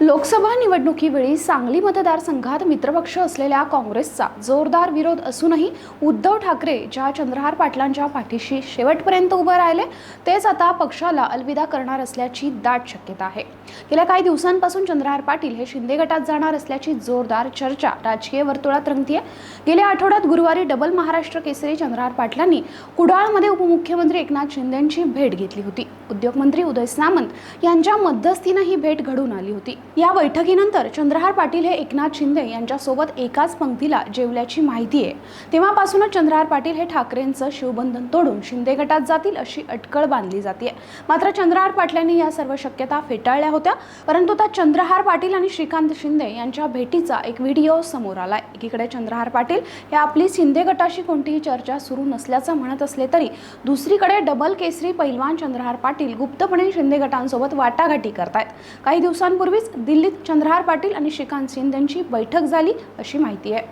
लोकसभा निवडणुकीवेळी सांगली मतदारसंघात मित्रपक्ष असलेल्या काँग्रेसचा जोरदार विरोध असूनही उद्धव ठाकरे ज्या चंद्रहार पाटलांच्या पाठीशी शेवटपर्यंत उभं राहिले तेच आता पक्षाला अलविदा करणार असल्याची दाट शक्यता आहे. गेल्या काही दिवसांपासून चंद्रहार पाटील हे शिंदे गटात जाणार असल्याची जोरदार चर्चा राजकीय वर्तुळात रंगतीये. गेल्या आठवड्यात गुरुवारी डबल महाराष्ट्र केसरी चंद्रहार पाटलांनी कुडाळमध्ये उपमुख्यमंत्री एकनाथ शिंदेंची भेट घेतली होती. उद्योगमंत्री उदय सामंत यांच्या मध्यस्थीनं ही भेट घडून आली होती. या बैठकीनंतर चंद्रहार पाटील हे एकनाथ शिंदे यांच्यासोबत एकाच पंक्तीला जेवल्याची माहिती आहे. तेव्हापासूनच चंद्रहार पाटील हे ठाकरेंचं शिवबंधन तोडून शिंदे गटात जातील अशी अटकळ बांधली जाते मात्र चंद्रहार पाटलांनी या सर्व शक्यता फेटाळल्या होत्या परंतु त्या चंद्रहार पाटील आणि श्रीकांत शिंदे यांच्या भेटीचा एक व्हिडिओ समोर आला एकीकडे चंद्रहार पाटील हे आपली शिंदे गटाशी कोणतीही चर्चा सुरू नसल्याचं म्हणत असले तरी दुसरीकडे डबल केसरी पैलवान चंद्रहार पाटील गुप्तपणे शिंदे गटांसोबत वाटाघाटी करतायत. काही दिवसांपूर्वीच दिल्लीत चंद्रहार पाटील आणि श्रीकांत यांची बैठक झाली अशी माहिती आहे.